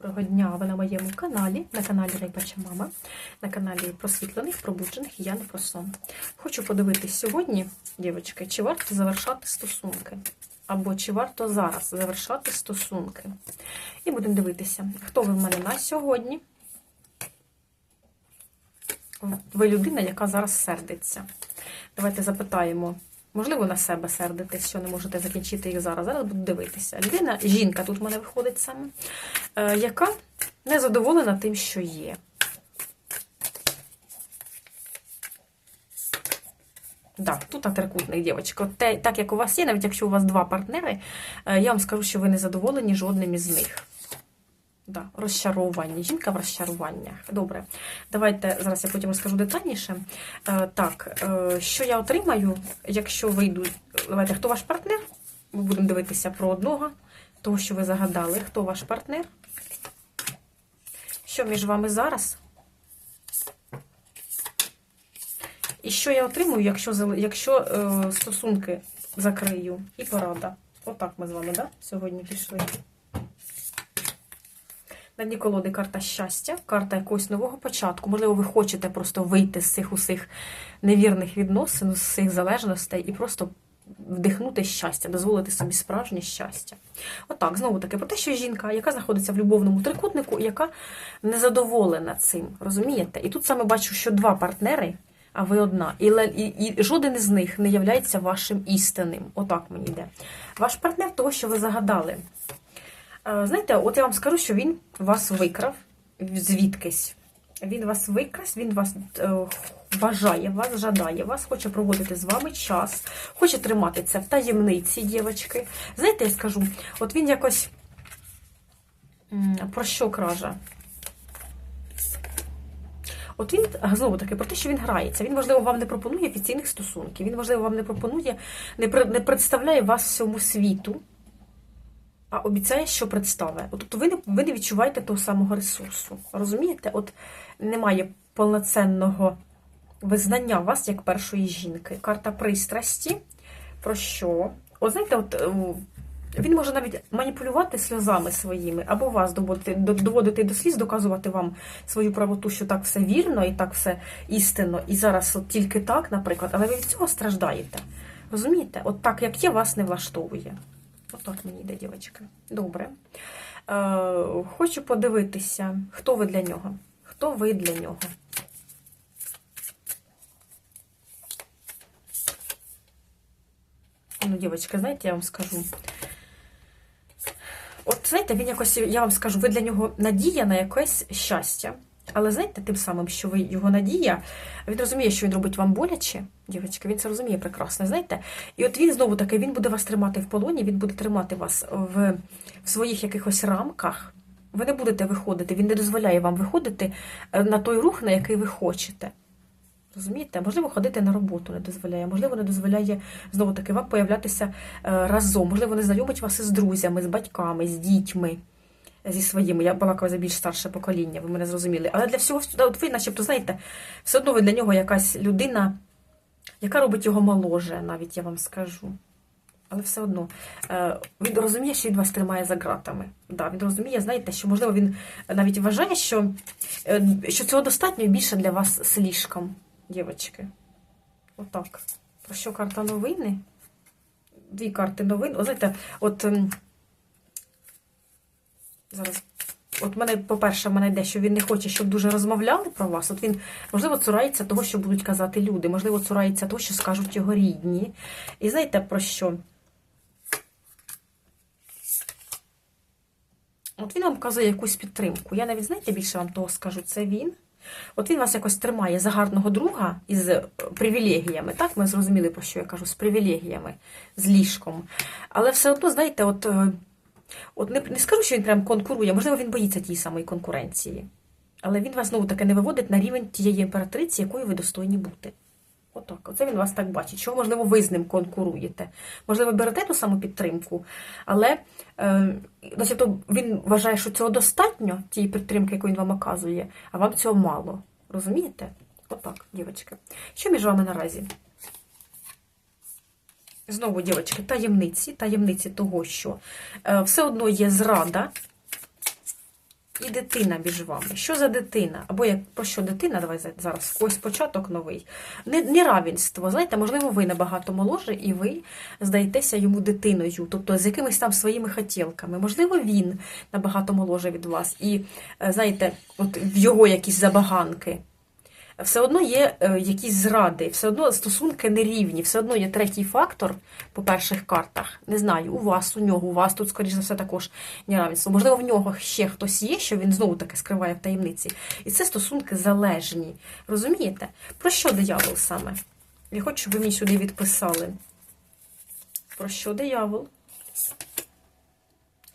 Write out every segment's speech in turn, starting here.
Доброго дня, ви на моєму каналі, на каналі Найперша Мама, на каналі просвітлених, пробуджених і я не про сон. Хочу подивитись сьогодні, дівчатки, чи варто завершати стосунки, або чи варто зараз завершати стосунки. І будемо дивитися, хто ви в мене на сьогодні. Ви людина, яка зараз сердиться. Давайте запитаємо. Можливо, на себе сердитесь, що не можете закінчити їх зараз. Зараз буду дивитися. Людина, жінка тут в мене виходить саме, е, яка не задоволена тим, що є. Так, тут на трикутник, дівчатка. Те, так як у вас є, навіть якщо у вас два партнери, е, я вам скажу, що ви не задоволені жодним із них. Да, розчаровані. Жінка в розчаруваннях. Добре. Давайте зараз я потім розкажу детальніше. Е, так, е, що я отримаю, якщо вийду. Давайте, хто ваш партнер? Ми будемо дивитися про одного, того, що ви загадали. Хто ваш партнер? Що між вами зараз? І що я отримую, якщо, якщо е, стосунки закрию? І порада. Отак ми з вами, да? Сьогодні пішли. На дні колоди карта щастя, карта якогось нового початку. Можливо, ви хочете просто вийти з цих усіх невірних відносин, з цих залежностей і просто вдихнути щастя, дозволити собі справжнє щастя. Отак, знову таки, про те, що жінка, яка знаходиться в любовному трикутнику, яка незадоволена цим, розумієте? І тут саме бачу, що два партнери, а ви одна. І, і, і жоден із них не являється вашим істинним. Отак мені йде. Ваш партнер того, що ви загадали. Е, Знаєте, от я вам скажу, що він вас викрав звідкись. Він вас викрав, він вас е, бажає, вас жадає, вас хоче проводити з вами час, хоче тримати це в таємниці, дівчатки. Знаєте, я скажу, от він якось про що каже? От він знову таки про те, що він грається. Він, можливо, вам не пропонує офіційних стосунків. Він, можливо, вам не пропонує, не, не представляє вас всьому світу а обіцяє, що представить. От, Тобто ви не, ви не відчуваєте того самого ресурсу. Розумієте? От немає повноцінного визнання вас як першої жінки. Карта пристрасті. Про що? От знаєте, от е, він може навіть маніпулювати сльозами своїми, або вас доводити, до- доводити до сліз, доказувати вам свою правоту, що так все вірно і так все істинно, і зараз от тільки так, наприклад, але ви від цього страждаєте. Розумієте? От так, як є, вас не влаштовує. Отак мені йде, дівчатка. Добре. Е, хочу подивитися, хто ви для нього. Хто ви для нього? Ну, дівчатка, знаєте, я вам скажу. От, знаєте, він якось, я вам скажу, ви для нього надія на якесь щастя. Але знаєте, тим самим, що ви його надія, він розуміє, що він робить вам боляче, дівчатка, він це розуміє прекрасно, знаєте. І от він знову таки, він буде вас тримати в полоні, він буде тримати вас в, в своїх якихось рамках. Ви не будете виходити, він не дозволяє вам виходити е, на той рух, на який ви хочете. Розумієте? Можливо, ходити на роботу не дозволяє, можливо, не дозволяє знову таки вам появлятися е, разом, можливо, не знайомить вас із друзями, з батьками, з дітьми, зі своїми. Я балакаю за більш старше покоління, ви мене зрозуміли. Але для всього, от ви, начебто, знаєте, все одно ви для нього якась людина, яка робить його моложе, навіть я вам скажу. Але все одно е, він розуміє, що він вас тримає за ґратами. Да, він розуміє, знаєте, що можливо він навіть вважає, що, е, що цього достатньо більше для вас слишком, дівчатки. Отак. Про що карта новини? Дві карти новин. О, знаєте, от зараз. От мене, по-перше, мене йде, що він не хоче, щоб дуже розмовляли про вас. От він, можливо, цурається того, що будуть казати люди, можливо, цурається того, що скажуть його рідні. І знаєте про що? От він вам вказує якусь підтримку. Я навіть, знаєте, більше вам того скажу, це він. От він вас якось тримає за гарного друга із е, привілегіями. Так, ми зрозуміли, про що я кажу, з привілегіями, з ліжком. Але все одно, знаєте, от, е, от не, не скажу, що він прям конкурує, можливо, він боїться тієї самої конкуренції. Але він вас знову таки не виводить на рівень тієї імператриці, якою ви достойні бути. Отак, оце він вас так бачить. Що, можливо, ви з ним конкуруєте. Можливо, берете ту саму підтримку, але е, начебто він вважає, що цього достатньо, тієї підтримки, яку він вам оказує, а вам цього мало. Розумієте? Отак, дівчатки. Що між вами наразі? Знову, дівчатки, таємниці, таємниці того, що е, все одно є зрада, і дитина між вами. Що за дитина? Або як про що дитина? Давай зараз ось початок новий. Не- Неравенство. Знаєте, можливо, ви набагато моложе, і ви здаєтеся йому дитиною, тобто з якимись там своїми хотілками. Можливо, він набагато моложе від вас, і е, знаєте, от в його якісь забаганки. Все одно є е, якісь зради, все одно стосунки нерівні, все одно є третій фактор по перших картах. Не знаю, у вас, у нього, у вас тут, скоріш за все, також неравенство. Можливо, в нього ще хтось є, що він знову таки скриває в таємниці. І це стосунки залежні. Розумієте? Про що диявол саме? Я хочу, щоб ви мені сюди відписали. Про що диявол?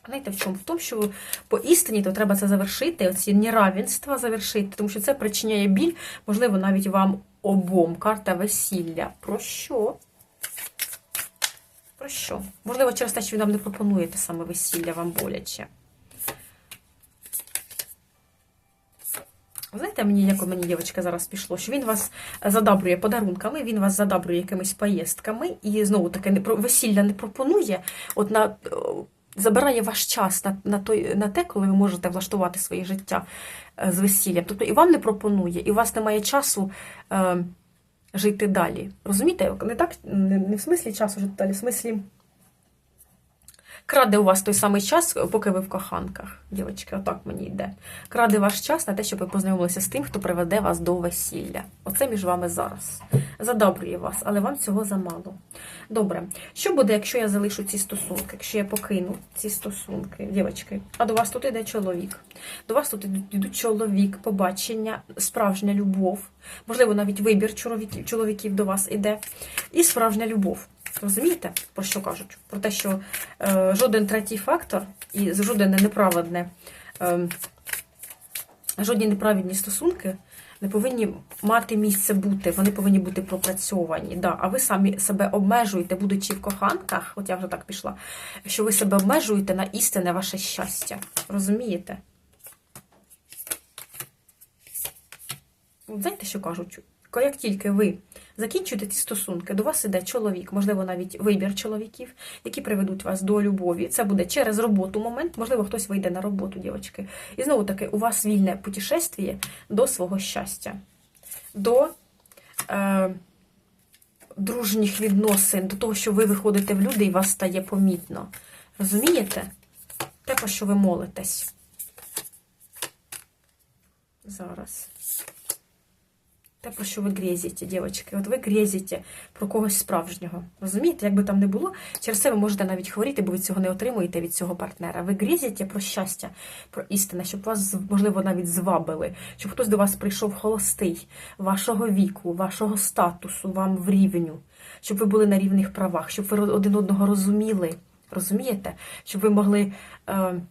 Знаєте, в чому? В тому, що по істині то треба це завершити, оці неравенства завершити, тому що це причиняє біль, можливо, навіть вам обом. Карта весілля. Про що? Про що? Можливо, через те, що він вам не пропонує те саме весілля, вам боляче. Знаєте, мені, як у мені дівчинка зараз пішло, що він вас задабрує подарунками, він вас задабрує якимись поїздками, і знову таки не весілля не пропонує. От на забирає ваш час на, на той на те, коли ви можете влаштувати своє життя е, з весіллям. Тобто і вам не пропонує, і у вас немає часу. Е, Жити далі. Розумієте? Не так, не, в смислі часу жити далі, в смислі краде у вас той самий час, поки ви в коханках, дівчатки, отак мені йде. Краде ваш час на те, щоб ви познайомилися з тим, хто приведе вас до весілля. Оце між вами зараз. Задобрює вас, але вам цього замало. Добре, що буде, якщо я залишу ці стосунки, якщо я покину ці стосунки, дівчатки? А до вас тут йде чоловік. До вас тут йдуть чоловік, побачення, справжня любов, можливо, навіть вибір чоловіків, чоловіків до вас іде, і справжня любов. Розумієте, про що кажуть? Про те, що е, жоден третій фактор і жодне неправедне, е, жодні неправедні стосунки не повинні мати місце бути, вони повинні бути пропрацьовані. Да. А ви самі себе обмежуєте, будучи в коханках, от я вже так пішла, що ви себе обмежуєте на істинне ваше щастя. Розумієте? От Знаєте, що кажуть? Як тільки ви закінчуєте ці стосунки, до вас іде чоловік, можливо, навіть вибір чоловіків, які приведуть вас до любові. Це буде через роботу момент, можливо, хтось вийде на роботу, дівчатки. І знову таки, у вас вільне путешествие до свого щастя, до е, дружніх відносин, до того, що ви виходите в люди і вас стає помітно. Розумієте? Те, про що ви молитесь. Зараз. Те, про що ви грезите, дівчатки. От ви грезите про когось справжнього. Розумієте, як би там не було, через це ви можете навіть хворіти, бо ви цього не отримуєте від цього партнера. Ви грезите про щастя, про істину, щоб вас, можливо, навіть звабили, щоб хтось до вас прийшов холостий, вашого віку, вашого статусу, вам в рівню, щоб ви були на рівних правах, щоб ви один одного розуміли. Розумієте? Щоб ви могли. Е,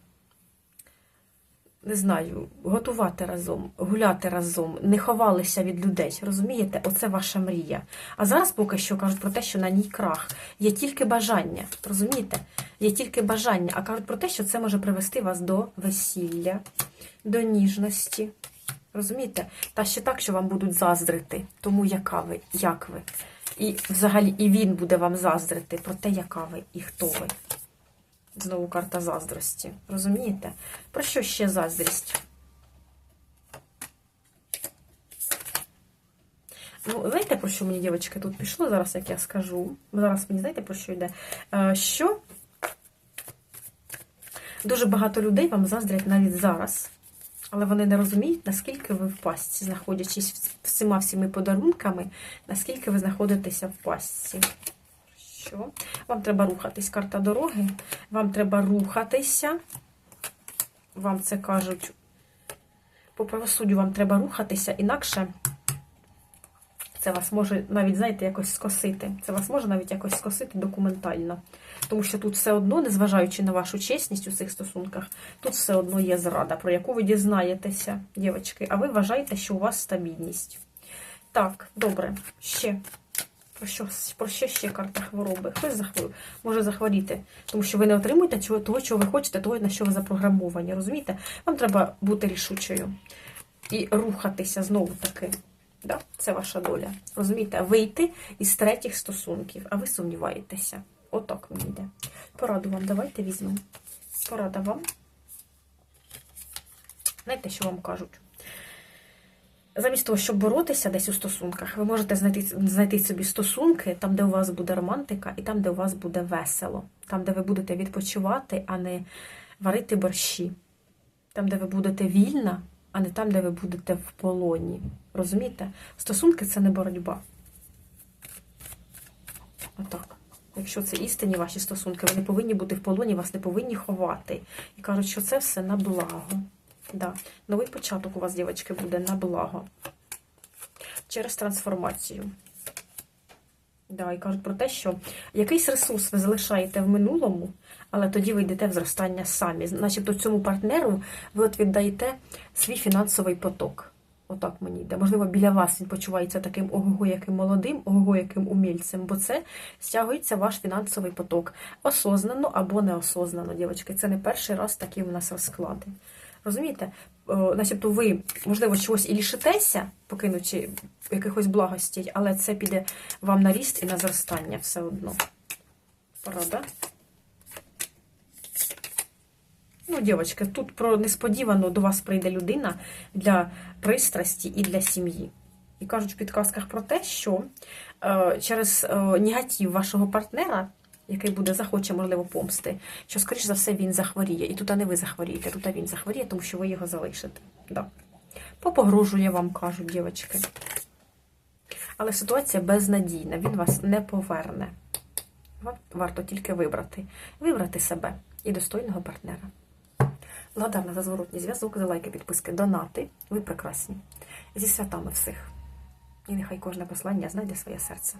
не знаю, готувати разом, гуляти разом, не ховалися від людей. Розумієте? Оце ваша мрія. А зараз поки що кажуть про те, що на ній крах. Є тільки бажання. Розумієте? Є тільки бажання, а кажуть про те, що це може привести вас до весілля, до ніжності. Розумієте? Та ще так, що вам будуть заздрити, тому яка ви, як ви. І взагалі і він буде вам заздрити про те, яка ви і хто ви. Знову карта заздрості. Розумієте? Про що ще заздрість? Ну, знаєте, про що мені, дівчатки, тут пішло зараз, як я скажу. Зараз мені знаєте, про що йде? Е, Що дуже багато людей вам заздрять навіть зараз. Але вони не розуміють, наскільки ви в пастці, знаходячись всіма всіми подарунками, наскільки ви знаходитеся в пастці. Що? Вам треба рухатись, карта дороги. Вам треба рухатися. Вам це кажуть, по правосуддю вам треба рухатися, інакше це вас може навіть, знаєте, якось скосити. Це вас може навіть якось скосити документально. Тому що тут все одно, незважаючи на вашу чесність у цих стосунках, тут все одно є зрада, про яку ви дізнаєтеся, дівчатки, а ви вважаєте, що у вас стабільність. Так, добре, ще. Про що, про що ще карта хвороби? Хтось захворів, може захворіти, тому що ви не отримуєте того, чого ви хочете, того, на що ви запрограмовані. Розумієте? Вам треба бути рішучою і рухатися знову таки. Да? Це ваша доля. Розумієте? Вийти із третіх стосунків, а ви сумніваєтеся. Отак мені йде. Пораду вам давайте візьмемо. Порада вам. Знаєте, що вам кажуть? Замість того, щоб боротися десь у стосунках, ви можете знайти, знайти собі стосунки там, де у вас буде романтика, і там, де у вас буде весело, там, де ви будете відпочивати, а не варити борщі, там, де ви будете вільна, а не там, де ви будете в полоні. Розумієте? Стосунки це не боротьба. Отак. Якщо це істинні ваші стосунки, ви не повинні бути в полоні, вас не повинні ховати. І кажуть, що це все на благо. Да. Новий початок у вас, дівчатки, буде на благо. Через трансформацію. Да, і кажуть про те, що якийсь ресурс ви залишаєте в минулому, але тоді ви йдете в зростання самі. Начебто цьому партнеру ви от віддаєте свій фінансовий поток. Отак мені йде. Можливо, біля вас він почувається таким ого, яким молодим, ого, яким умільцем, бо це стягується ваш фінансовий поток. Осознано або неосознано, дівчатки. Це не перший раз такі у нас розклади. Розумієте? Начебто ви, можливо, чогось і лишитеся, покинучи якихось благостей, але це піде вам на ріст і на зростання все одно. Правда? Ну, дівчатки, тут про несподівано до вас прийде людина для пристрасті і для сім'ї. І кажуть в підказках про те, що е, через е, негатив вашого партнера, який буде захоче, можливо, помсти, що, скоріш за все, він захворіє. І тут не ви захворієте, тут він захворіє, тому що ви його залишите. Да. Попогрожує вам, кажуть дівчатки. Але ситуація безнадійна, він вас не поверне. Варто тільки вибрати. Вибрати себе і достойного партнера. Благодарна за зворотній зв'язок, за лайки, підписки, донати. Ви прекрасні. Зі святами всіх. І нехай кожне послання знайде своє серце.